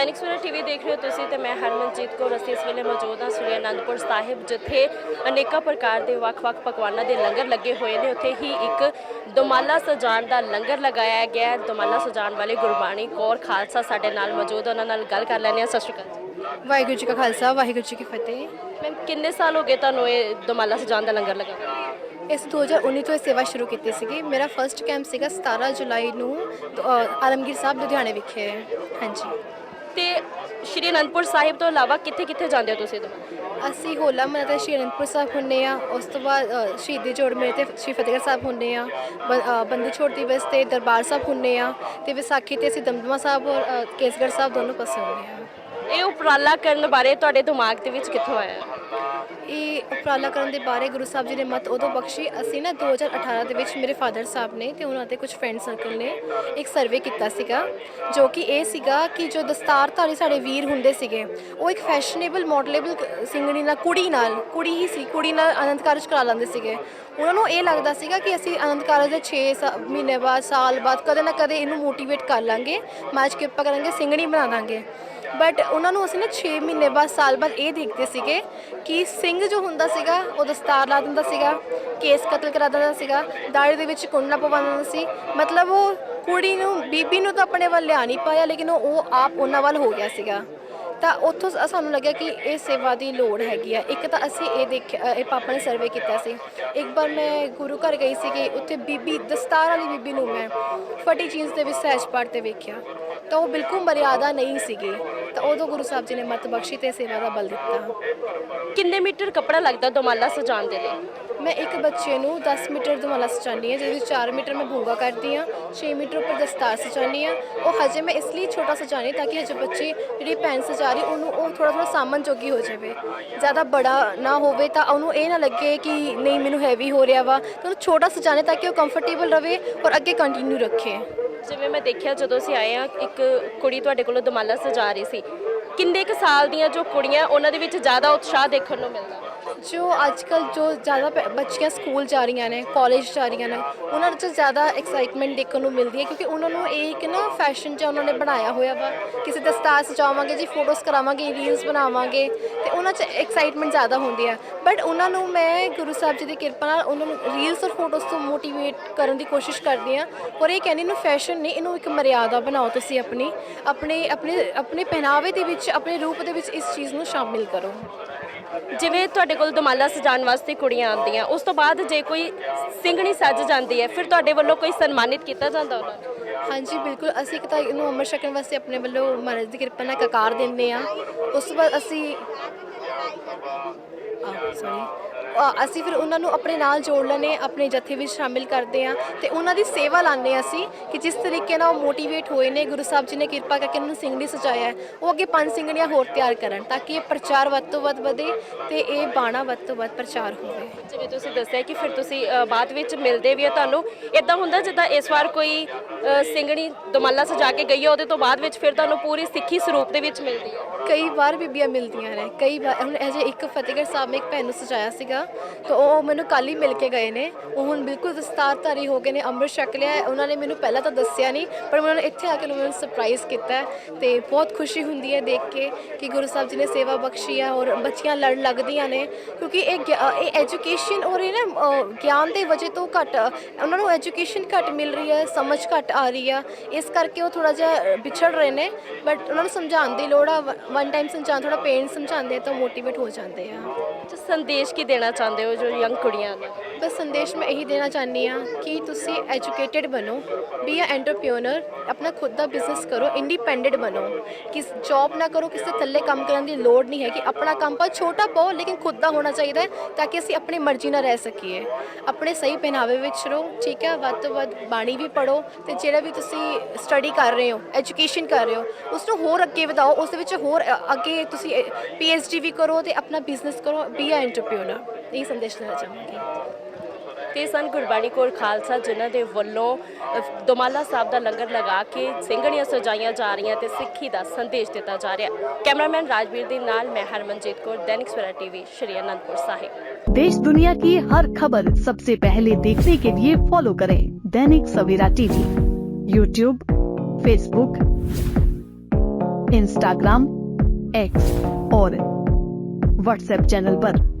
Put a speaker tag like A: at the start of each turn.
A: Dainik Savera TV ਦੇਖ ਰਹੇ ਹੋ ਤੁਸੀਂ ਤੇ ਮੈਂ ਹਰਮਨਜੀਤ ਕੌਰ ਅਸੀਂ ਇਸ ਵੇਲੇ ਮੌਜੂਦ ਹਾਂ ਸ੍ਰੀ ਅਨੰਦਪੁਰ ਸਾਹਿਬ ਜਿੱਥੇ ਅਨੇਕਾਂ ਪ੍ਰਕਾਰ ਦੇ ਵੱਖ-ਵੱਖ ਪਕਵਾਨਾਂ ਦੇ ਲੰਗਰ ਲੱਗੇ ਹੋਏ ਨੇ ਉੱਥੇ ਹੀ ਇੱਕ ਦੁਮਾਲਾ ਸਜਾਣ ਦਾ ਲੰਗਰ ਲਗਾਇਆ ਗਿਆ ਹੈ ਦੁਮਾਲਾ ਸਜਾਣ ਵਾਲੇ ਗੁਰਬਾਣੀ ਕੌਰ ਖਾਲਸਾ ਸਾਡੇ ਨਾਲ ਮੌਜੂਦ ਉਹਨਾਂ ਨਾਲ ਗੱਲ ਕਰ ਲੈਂਦੇ ਹਾਂ ਸਤਿ ਸ਼੍ਰੀ ਅਕਾਲ
B: ਵਾਹਿਗੁਰੂ ਜੀ ਕਾ ਖਾਲਸਾ ਵਾਹਿਗੁਰੂ ਜੀ ਕੀ ਫਤਿਹ
A: ਮੈਮ ਕਿੰਨੇ ਸਾਲ ਹੋ ਗਏ ਤੁਹਾਨੂੰ ਇਹ ਦੁਮਾਲਾ ਸਜਾਣ ਦਾ ਲੰਗਰ ਲਗਾਇਆ
B: ਇਸ 2019 ਤੋਂ ਇਹ ਸੇਵਾ ਸ਼ੁਰੂ ਕੀਤੀ ਸੀਗੀ ਮੇਰਾ ਫਰਸਟ ਕੈਂਪ ਸੀਗਾ 17 ਜੁਲਾਈ ਨੂੰ ਆਲਮਗੀਰ ਸਾਹਿਬ ਲੁਧਿਆਣੇ ਵਿਖੇ ਹਾਂਜੀ
A: ਤੇ ਸ਼੍ਰੀ ਅਨੰਦਪੁਰ ਸਾਹਿਬ ਤੋਂ ਇਲਾਵਾ ਕਿੱਥੇ-ਕਿੱਥੇ ਜਾਂਦੇ ਹੋ ਤੁਸੀਂ
B: ਅਸੀਂ ਹੋਲਾ ਮਹੱਲਾ ਤੇ ਸ਼੍ਰੀ ਅਨੰਦਪੁਰ ਸਾਹਿਬ ਹੁੰਨੇ ਆ ਉਸ ਤੋਂ ਬਾਅਦ ਅ, ਸ਼ਹੀਦੀ ਜੋੜ ਮੇਲੇ ਤੇ ਸ਼੍ਰੀ ਫਤਿਹਗੜ੍ਹ ਸਾਹਿਬ ਹੁੰਨੇ ਆ ਬ- ਅ, ਬੰਦੀ ਛੋੜ ਦਿਵਸ ਤੇ ਦਰਬਾਰ ਸਾਹਿਬ ਹੁੰਨੇ ਆ ਤੇ ਵਿਸਾਖੀ ਤੇ ਅਸੀਂ ਦਮਦਮਾ ਸਾਹਿਬ ਔਰ ਅ, ਕੇਸਗੜ੍ਹ ਸਾਹਿਬ ਦੋਨੋਂ ਪਾਸੇ ਹੁੰਨੇ ਆ
A: ਇਹ ਉਪਰਾਲਾ ਕਰਨ ਬਾਰੇ ਤੁਹਾਡੇ ਦਿਮਾਗ ਦੇ ਵਿੱਚ ਕਿੱਥੋਂ ਆਇਆ?
B: ਇਹ ਉਪਰਾਲਾ ਕਰਨ ਦੇ ਬਾਰੇ ਗੁਰੂ ਸਾਹਿਬ ਜੀ ਨੇ ਮਤ ਉਦੋਂ ਬਖਸ਼ੀ ਅਸੀਂ ਨਾ 2018 ਦੇ ਵਿੱਚ ਮੇਰੇ ਫਾਦਰ ਸਾਹਿਬ ਨੇ ਤੇ ਉਹਨਾਂ ਦੇ ਕੁਝ ਫਰੈਂਡ ਸਰਕਲ ਨੇ ਇੱਕ ਸਰਵੇ ਕੀਤਾ ਸੀਗਾ, ਜੋ ਕਿ ਇਹ ਸੀਗਾ ਕਿ ਜੋ ਦਸਤਾਰਧਾਰੀ ਸਾਡੇ ਵੀਰ ਹੁੰਦੇ ਸੀਗੇ, ਉਹ ਇੱਕ ਫੈਸ਼ਨੇਬਲ ਮਾਡਲੇਬਲ ਸਿੰਗਣੀ ਨਾਲ, ਕੁੜੀ ਨਾਲ, ਕੁੜੀ ਹੀ ਸੀ, ਕੁੜੀ ਨਾਲ ਅਨੰਦ ਕਾਰਜ ਕਰਾ ਲੈਂਦੇ ਸੀਗੇ। ਉਹਨਾਂ ਨੂੰ ਇਹ ਲੱਗਦਾ ਸੀਗਾ ਕਿ ਅਸੀਂ ਅਨੰਦ ਕਾਰਜ ਦੇ 6 ਮਹੀਨੇ ਬਾਅਦ, ਸਾਲ ਬਾਅਦ ਕਦੇ ਨਾ ਕਦੇ ਇਹਨੂੰ ਮੋਟੀਵੇਟ ਕਰ ਲਾਂਗੇ ਮਾਜ ਕਿਰਪਾ ਕਰਾਂਗੇ ਸਿੰਗਣੀ ਬਣਾ ਦਾਂਗੇ। ਬਟ ਉਹਨਾਂ ਨੂੰ ਅਸੀਂ ਨਾ 6 ਮਹੀਨੇ ਬਾਅਦ, ਸਾਲ ਬਾਅਦ ਇਹ ਦੇਖਦੇ ਸੀਗੇ ਕਿ ਸਿੰਘ ਜੋ ਹੁੰਦਾ ਸੀਗਾ, ਉਹ ਦਸਤਾਰ ਲਾ ਦਿੰਦਾ ਸੀਗਾ, ਕੇਸ ਕਤਲ ਕਰਾ ਦਿੰਦਾ ਸੀਗਾ ਦਾੜੀ ਦੇ ਵਿੱਚ ਕੁੰਡਲਾ ਪਵਾ ਦਿੰਦਾ ਸੀ। ਮਤਲਬ ਉਹ ਕੁੜੀ ਨੂੰ, ਬੀਬੀ ਨੂੰ ਤਾਂ ਆਪਣੇ ਵੱਲ ਲਿਆ ਨਹੀਂ ਪਾਇਆ, ਲੇਕਿਨ ਉਹ ਆਪ ਉਹਨਾਂ ਵੱਲ ਹੋ ਗਿਆ ਸੀਗਾ। ਤਾਂ ਉੱਥੋਂ ਸਾਨੂੰ ਲੱਗਿਆ ਕਿ ਇਹ ਸੇਵਾ ਦੀ ਲੋੜ ਹੈਗੀ ਆ। ਇੱਕ ਤਾਂ ਅਸੀਂ ਇਹ ਦੇਖਿਆ ਇਹ ਪਾਪਾ ਨੇ ਸਰਵੇ ਕੀਤਾ ਸੀ। ਇੱਕ ਵਾਰ ਮੈਂ ਗੁਰੂ ਘਰ ਗਈ ਸੀ ਕਿ ਉੱਥੇ ਬੀਬੀ, ਦਸਤਾਰ ਵਾਲੀ ਬੀਬੀ ਨੂੰ ਮੈਂ ਫਟੀ ਜੀਨਸ ਦੇ ਵਿੱਚ ਸਹਿਜ ਪਾਠ ਤੇ ਵੇਖਿਆ। ਤਾਂ ਉਹ ਬਿਲਕੁਲ ਮਰਿਆਦਾ ਨਹੀਂ ਸੀਗੀ। ਤਾਂ ਉਦੋਂ ਗੁਰੂ ਸਾਹਿਬ ਜੀ ਨੇ ਮਤ ਬਖਸ਼ੀ ਤੇ ਸੇਵਾ ਦਾ ਬਲ ਦਿੱਤਾ।
A: ਕਿੰਨੇ ਮੀਟਰ ਕੱਪੜਾ ਲੱਗਦਾ ਦੁਮਾਲਾ ਸਜਾਉਣ ਦੇ ਲਈ?
B: ਮੈਂ ਇੱਕ ਬੱਚੇ ਨੂੰ 10 ਮੀਟਰ ਦੁਮਾਲਾ ਸਜਾਉਂਦੀ ਹਾਂ ਜਿਹਦੇ ਵਿੱਚ 4 ਮੀਟਰ ਮੈਂ ਭੂੰਗਾ ਕਰਦੀ ਹਾਂ 6 ਮੀਟਰ ਉੱਪਰ ਦਸਤਾਰ ਸਜਾਉਂਦੀ ਹਾਂ। ਉਹ ਹਜੇ ਮੈਂ ਇਸ ਲਈ ਛੋਟਾ ਸਜਾਉਂਦੀ ਤਾਂ ਕਿ ਹਜੇ ਬੱਚੀ ਜਿਹੜੀ ਪੈਨ ਸਜਾ ਰਹੀ ਉਹਨੂੰ ਉਹ ਥੋੜਾ ਥੋੜਾ ਸਾਮਨ ਜੋਗੀ ਹੋ ਜਾਵੇ। ਜ਼ਿਆਦਾ ਬੜਾ ਨਾ ਹੋਵੇ ਤਾਂ ਉਹਨੂੰ ਇਹ ਨਾ ਲੱਗੇ ਕਿ ਨਹੀਂ ਮੈਨੂੰ ਹੈਵੀ ਹੋ ਰਿਹਾ ਵਾ। ਤਾਂ ਉਹਨੂੰ ਛੋਟਾ ਸਜਾਣੇ ਤਾਂ ਕਿ ਉਹ ਕੰਫਰਟੇਬਲ ਰਵੇ ਔਰ ਅੱਗੇ ਕੰਟੀਨਿਊ ਰੱਖੇ।
A: ਜਿਵੇਂ ਮੈਂ ਦੇਖਿਆ ਜਦੋਂ ਅਸੀਂ ਆਏ ਆ ਇੱਕ ਕੁੜੀ ਤੁਹਾਡੇ ਕੋਲੋਂ ਦਮਾਲਾ ਸਜਾ ਰਹੀ ਸੀ। ਕਿੰਨੇ ਕੁ ਸਾਲ ਦੀਆਂ ਜੋ ਕੁੜੀਆਂ, ਉਹਨਾਂ ਦੇ ਵਿੱਚ ਜ਼ਿਆਦਾ ਉਤਸ਼ਾਹ ਦੇਖਣ ਨੂੰ ਮਿਲਦਾ?
B: ਜੋ ਅੱਜ ਕੱਲ ਜੋ ਜ਼ਿਆਦਾ ਪ- ਬੱਚੀਆਂ ਸਕੂਲ ਜਾ ਰਹੀਆਂ ਨੇ ਕਾਲਜ ਜਾ ਰਹੀਆਂ ਨੇ, ਉਹਨਾਂ 'ਚ ਜ਼ਿਆਦਾ ਐਕਸਾਈਟਮੈਂਟ ਦੇਖਣ ਨੂੰ ਮਿਲਦੀ ਹੈ ਕਿਉਂਕਿ ਉਹਨਾਂ ਨੂੰ ਇਹ ਇੱਕ ਨਾ ਫੈਸ਼ਨ ਜਿਹਾ ਉਹਨਾਂ ਨੇ ਬਣਾਇਆ ਹੋਇਆ ਵਾ। ਕਿਸੇ ਦਸਤਾਰ ਸਜਾਵਾਂਗੇ ਜੀ ਫੋਟੋਜ਼ ਕਰਾਵਾਂਗੇ ਰੀਲਸ ਬਣਾਵਾਂਗੇ ਤੇ ਉਹਨਾਂ 'ਚ ਐਕਸਾਈਟਮੈਂਟ ਜ਼ਿਆਦਾ ਹੁੰਦੀ ਹੈ। ਬਟ ਉਹਨਾਂ ਨੂੰ ਮੈਂ ਗੁਰੂ ਸਾਹਿਬ ਜੀ ਦੀ ਕਿਰਪਾ ਨਾਲ ਉਹਨਾਂ ਨੂੰ ਰੀਲਸ ਔਰ ਫੋਟੋਜ਼ ਤੋਂ ਮੋਟੀਵੇਟ ਕਰਨ ਦੀ ਕੋਸ਼ਿਸ਼ ਕਰਦੀ ਹਾਂ। ਔਰ ਇਹ ਕਹਿੰਦੀ ਨੂੰ ਫੈਸ਼ਨ ਨਹੀਂ, ਇਹਨੂੰ ਇੱਕ ਮਰਿਆਦਾ ਬਣਾਓ ਤੁਸੀਂ ਆਪਣੀ, ਆਪਣੇ ਆਪਣੇ ਆਪਣੇ ਪਹਿਨਾਵੇ ਦੇ ਵਿੱਚ, ਆਪਣੇ ਰੂਪ ਦੇ ਵਿੱਚ ਇਸ ਚੀਜ਼ ਨੂੰ ਸ਼ਾਮਿਲ ਕਰੋ।
A: ਜਿਵੇਂ ਤੁਹਾਡੇ ਕੋਲ ਦਮਾਲਾ ਸਜਾਉਣ ਵਾਸਤੇ ਕੁੜੀਆਂ ਆਉਂਦੀਆਂ, ਉਸ ਤੋਂ ਬਾਅਦ ਜੇ ਕੋਈ ਸਿੰਘਣੀ ਸੱਜ ਜਾਂਦੀ ਹੈ, ਫਿਰ ਤੁਹਾਡੇ ਵੱਲੋਂ ਕੋਈ ਸਨਮਾਨਿਤ ਕੀਤਾ ਜਾਂਦਾ ਉਹਨਾਂ ਨੂੰ?
B: ਹਾਂਜੀ, ਬਿਲਕੁਲ। ਅਸੀਂ ਇੱਕ ਤਾਂ ਇਹਨੂੰ ਅਮਰ ਛਕਣ ਵਾਸਤੇ ਆਪਣੇ ਵੱਲੋਂ ਮਹਾਰਾਜ ਦੀ ਕਿਰਪਾ ਨਾਲ ਕਕਾਰ ਦਿੰਦੇ ਆ ਉਸ ਤੋਂ ਬਾਅਦ ਅਸੀਂ ਸੌਰੀ ਅਸੀਂ ਫਿਰ ਉਹਨਾਂ ਨੂੰ ਆਪਣੇ ਨਾਲ ਜੋੜ ਲੈਂਦੇ ਹਾਂ, ਆਪਣੇ ਜਥੇ ਵਿੱਚ ਸ਼ਾਮਿਲ ਕਰਦੇ ਆ ਤੇ ਉਹਨਾਂ ਦੀ ਸੇਵਾ ਲਾਉਂਦੇ ਹਾਂ ਅਸੀਂ ਕਿ ਜਿਸ ਤਰੀਕੇ ਨਾਲ ਉਹ ਮੋਟੀਵੇਟ ਹੋਏ ਨੇ ਗੁਰੂ ਸਾਹਿਬ ਜੀ ਨੇ ਕਿਰਪਾ ਕਰਕੇ ਉਹਨਾਂ ਨੂੰ ਸਿੰਘਣੀ ਸਜਾਇਆ ਹੈ ਉਹ ਅੱਗੇ ਪੰਜ ਸਿੰਘਣੀਆਂ ਹੋਰ ਤਿਆਰ ਕਰਨ ਤਾਂ ਕਿ ਇਹ ਪ੍ਰਚਾਰ ਵੱਧ ਤੋਂ ਵੱਧ ਵਧੇ ਤੇ ਇਹ ਬਾਣਾ ਵੱਧ ਤੋਂ ਵੱਧ ਪ੍ਰਚਾਰ ਹੋਵੇ।
A: ਜਿਵੇਂ ਤੁਸੀਂ ਦੱਸਿਆ ਕਿ ਫਿਰ ਤੁਸੀਂ ਅ, ਬਾਅਦ ਵਿੱਚ ਮਿਲਦੇ ਵੀ ਆ ਤੁਹਾਨੂੰ ਇਦਾਂ ਹੁੰਦਾ ਜਿੱਦਾਂ ਇਸ ਵਾਰ ਕੋਈ ਅ, ਸਿੰਘਣੀ ਦੁਮਾਲਾ ਸਜਾ ਕੇ ਗਈ ਹੈ ਉਹਦੇ ਤੋਂ ਬਾਅਦ ਵਿੱਚ ਫਿਰ ਤੁਹਾਨੂੰ ਪੂਰੀ ਸਿੱਖੀ ਸਰੂਪ ਦੇ ਵਿੱਚ ਮਿਲਦੀ ਹੈ
B: ਕਈ ਵਾਰ ਬੀਬੀਆਂ ਮਿਲਦੀਆਂ ਨੇ ਕਈ ਵਾਰ ਹੁਣ ਅਜੇ ਇੱਕ ਫਤਿਹਗੜ੍ਹ ਸਾਹਿਬ ਮੈਂ ਇੱਕ ਭੈਣ ਨੂੰ ਸਜਾਇਆ ਸੀਗਾ ਤਾਂ ਉਹ ਮੈਨੂੰ ਕੱਲ ਹੀ ਮਿਲ ਕੇ ਗਏ ਨੇ। ਉਹ ਹੁਣ ਬਿਲਕੁਲ ਦਸਤਾਰਧਾਰੀ ਹੋ ਗਏ ਨੇ ਅੰਮ੍ਰਿਤ ਛਕ ਲਿਆ ਹੈ। ਉਹਨਾਂ ਨੇ ਮੈਨੂੰ ਪਹਿਲਾਂ ਤਾਂ ਦੱਸਿਆ ਨਹੀਂ ਪਰ ਉਹਨਾਂ ਨੇ ਇੱਥੇ ਆ ਕੇ ਮੈਨੂੰ ਸਰਪ੍ਰਾਈਜ਼ ਕੀਤਾ ਹੈ ਤੇ ਬਹੁਤ ਖੁਸ਼ੀ ਹੁੰਦੀ ਹੈ ਦੇਖ ਕੇ ਕਿ ਗੁਰੂ ਸਾਹਿਬ ਜੀ ਨੇ ਸੇਵਾ ਬਖਸ਼ੀ ਹੈ ਔਰ ਬੱਚੀਆਂ ਲੜਨ ਲੱਗਦੀਆਂ ਨੇ। ਕਿਉਂਕਿ ਇਹ ਗਿ- ਇਹ ਐਜੂਕੇਸ਼ਨ ਔਰ ਇਹ ਨਾ ਅ, ਗਿਆਨ ਦੇ ਵਜ੍ਹਾ ਤੋਂ ਘੱਟ ਉਹਨਾਂ ਨੂੰ ਐਜੂਕੇਸ਼ਨ ਘੱਟ ਮਿਲ ਰਹੀ ਹੈ ਸਮਝ ਘੱਟ ਆ ਰਹੀ ਆ। ਇਸ ਕਰਕੇ ਉਹ ਥੋੜਾ ਜਿਹਾ ਵਿਛੜ ਰਹੇ ਨੇ ਬਟ ਉਹਨਾਂ ਨੂੰ ਸਮਝਾਉਣ ਦੀ ਲੋੜ ਆ। ਵਨ ਟਾਈਮ ਸਮਝਾਉਣ ਥੋੜਾ ਪੇਨ ਸਮਝਾਉਂਦੇ ਆ ਤਾਂ ਮੋਟੀਵੇਟ ਹੋ ਜਾਂਦੇ ਆ।
A: ਤੇ ਸੰਦੇਸ਼ ਕੀ ਦੇਣਾ ਚਾਹੁੰਦੇ ਹੋ ਜੋ ਯੰਗ ਕੁੜੀਆਂ ਨੇ?
B: ਬਸ ਸੰਦੇਸ਼ ਮੈਂ ਇਹੀ ਦੇਣਾ ਚਾਹੁੰਦੀ ਆ ਕਿ ਤੁਸੀਂ ਐਜੂਕੇਟਿਡ ਬਣੋ ਬੀ ਅ ਐਂਟਰਪ੍ਰੀਨਰ ਆਪਣਾ ਖੁਦ ਦਾ ਬਿਜ਼ਨਸ ਕਰੋ ਇੰਡੀਪੈਂਡੈਂਟ ਬਣੋ। ਕਿਸ ਜੌਬ ਨਾ ਕਰੋ, ਕਿਸੇ ਥੱਲੇ ਕੰਮ ਕਰਨ ਦੀ ਲੋੜ ਨਹੀਂ ਹੈ ਕਿ ਆਪਣਾ ਕੰਮ ਪਰ ਛੋਟਾ ਪਾਓ, ਲੇਕਿਨ ਖੁਦ ਦਾ ਹੋਣਾ ਚਾਹੀਦਾ ਹੈ ਤਾਂ ਕਿ ਅਸੀਂ ਆਪਣੀ ਮਰਜ਼ੀ ਨਾਲ ਰਹਿ ਸਕੀਏ। ਆਪਣੇ ਸਹੀ ਪਹਿਨਾਵੇ ਵਿੱਚ ਰਹੋ, ਠੀਕ ਹੈ? ਵੱਧ ਤੋਂ ਵੱਧ ਬਾਣੀ ਵੀ ਪੜੋ ਤੇ ਜਿਹੜਾ ਵੀ ਤੁਸੀਂ ਸਟੱਡੀ ਕਰ ਰਹੇ ਹੋ ਐਜੂਕੇਸ਼ਨ ਕਰ ਰਹੇ ਹੋ ਉਸ ਨੂੰ ਹੋਰ ਅੱਗੇ ਵਧਾਓ। ਉਸ ਦੇ ਵਿੱਚ ਹੋਰ ਅੱਗੇ ਤੁਸੀਂ ਪੀ ਐਚ ਡੀ ਵੀ ਕਰੋ ਤੇ ਆਪਣਾ ਬਿਜ਼ਨਸ ਕਰੋ ਬੀ ਅ ਐਂਟਰਪ੍ਰੀਨਰ ਇਹ ਸੰਦੇਸ਼ ਦੇਣਾ ਚਾਹਾਂਗੀ।
A: ਤੇ ਸਨ ਗੁਰਬਾਣੀ ਕੋਲ ਖਾਲਸਾ ਜਿਨ੍ਹਾਂ ਦੇ ਵੱਲੋਂ ਅ, ਦੁਮਾਲਾ ਸਾਹਿਬ ਦਾ ਲੰਗਰ ਲਗਾ ਕੇ ਸਿੰਘਣੀਆਂ ਸਜਾਈਆਂ ਜਾ ਰਹੀਆਂ ਤੇ ਸਿੱਖੀ ਦਾ ਸੰਦੇਸ਼ ਦਿੱਤਾ ਜਾ ਰਿਹਾ ਕੈਮਰਾਮੈਨ ਰਾਜਵੀਰ ਦੇ ਨਾਲ ਮੈਂ ਹਰਮਨਜੀਤ ਕੌਰ ਦੈਨਿਕ ਸਵੇਰਾ ਟੀਵੀ ਸ਼੍ਰੀ ਅਨੰਦਪੁਰ ਸਾਹਿਬ
C: देश दुनिया की हर खबर सबसे पहले देखने के लिए फॉलो करें Dainik Savera TV YouTube Facebook Instagram X और व्हाट्सएप चैनल पर।